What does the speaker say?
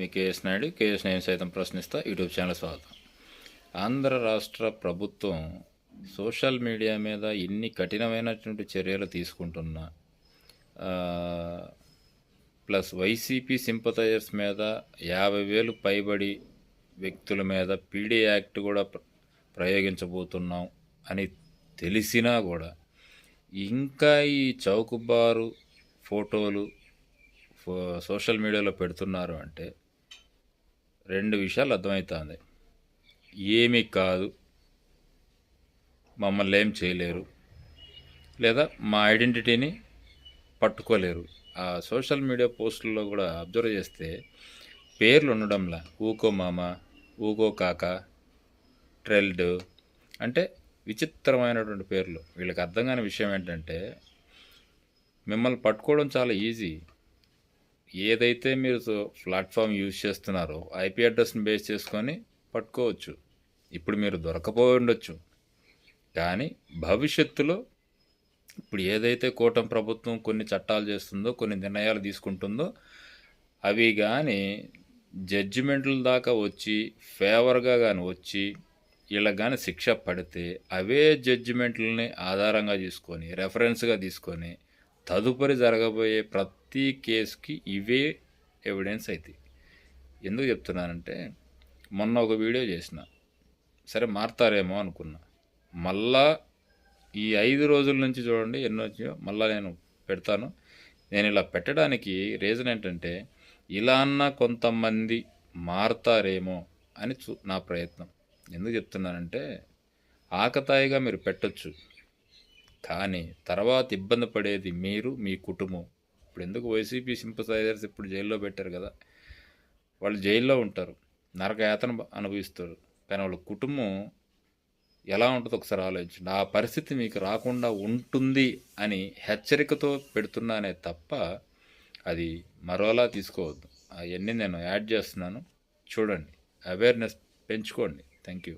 మీ KS Naidu KS నేను సైతం ప్రశ్నిస్తా. యూట్యూబ్ ఛానల్ స్వాగతం. ఆంధ్ర రాష్ట్ర ప్రభుత్వం సోషల్ మీడియా మీద ఇన్ని కఠినమైనటువంటి చర్యలు తీసుకుంటున్నా ప్లస్ వైసీపీ సింపథైజర్స్ మీద యాభై వేలు పైబడి వ్యక్తుల మీద పీడీ యాక్ట్ కూడా ప్రయోగించబోతున్నాం అని తెలిసినా కూడా ఇంకా ఈ చౌకబారు ఫోటోలు సోషల్ మీడియాలో పెడుతున్నారు అంటే రెండు విషయాలు అర్థమవుతుంది. ఏమీ కాదు. మమ్మల్ని ఏం చేయలేరు. లేదా మా ఐడెంటిటీని పట్టుకోలేరు. ఆ సోషల్ మీడియా పోస్టుల్లో కూడా అబ్జర్వ్ చేస్తే పేర్లు ఉండడంలా. ఊకో మామ ఊకో కాక ట్రెల్డ్ అంటే విచిత్రమైనటువంటి పేర్లు. వీళ్ళకి అర్థం కాని విషయం ఏంటంటే మిమ్మల్ని పట్టుకోవడం చాలా ఈజీ. ఏదైతే మీరు ప్లాట్ఫామ్ యూజ్ చేస్తున్నారో ఐపీ అడ్రస్ని బేస్ చేసుకొని పట్టుకోవచ్చు. ఇప్పుడు మీరు దొరకపోయి ఉండొచ్చు. కానీ భవిష్యత్తులో ఇప్పుడు ఏదైతే కూటమి ప్రభుత్వం కొన్ని చట్టాలు చేస్తుందో కొన్ని నిర్ణయాలు తీసుకుంటుందో అవి కానీ జడ్జిమెంట్ల దాకా వచ్చి ఫేవర్గా కానీ వచ్చి వీళ్ళకి కానీ శిక్ష పడితే అవే జడ్జిమెంట్లని ఆధారంగా తీసుకొని రెఫరెన్స్గా తీసుకొని తదుపరి జరగబోయే ప్రతి కేసుకి ఇవే ఎవిడెన్స్ అవుతాయి ఎందుకు చెప్తున్నానంటే మొన్న ఒక వీడియో చేసిన. సరే మారుతారేమో అనుకున్నా. మళ్ళా ఈ ఐదు రోజుల నుంచి చూడండి ఎన్నో వచ్చాయో మళ్ళీ నేను పెడతాను. నేను ఇలా పెట్టడానికి రీజన్ ఏంటంటే ఇలా అన్న కొంతమంది మారుతారేమో అని చూ నా ప్రయత్నం. ఎందుకు చెప్తున్నానంటే ఆకతాయిగా మీరు పెట్టొచ్చు. కానీ తర్వాత ఇబ్బంది పడేది మీరు మీ కుటుంబం. ఇప్పుడు ఎందుకు వైసీపీ సింపసైజర్స్ ఇప్పుడు జైల్లో పెట్టారు కదా? వాళ్ళు జైల్లో ఉంటారు. నరకయాతన అనుభవిస్తారు. కానీ వాళ్ళ కుటుంబం ఎలా ఉంటుందో ఒకసారి ఆలోచించండి ఆ పరిస్థితి మీకు రాకుండా ఉంటుంది అని హెచ్చరికతో పెడుతున్నానే తప్ప అది మరోలా తీసుకోవద్దు. అవన్నీ నేను యాడ్ చేస్తున్నాను. చూడండి. అవేర్నెస్ పెంచుకోండి. Thank you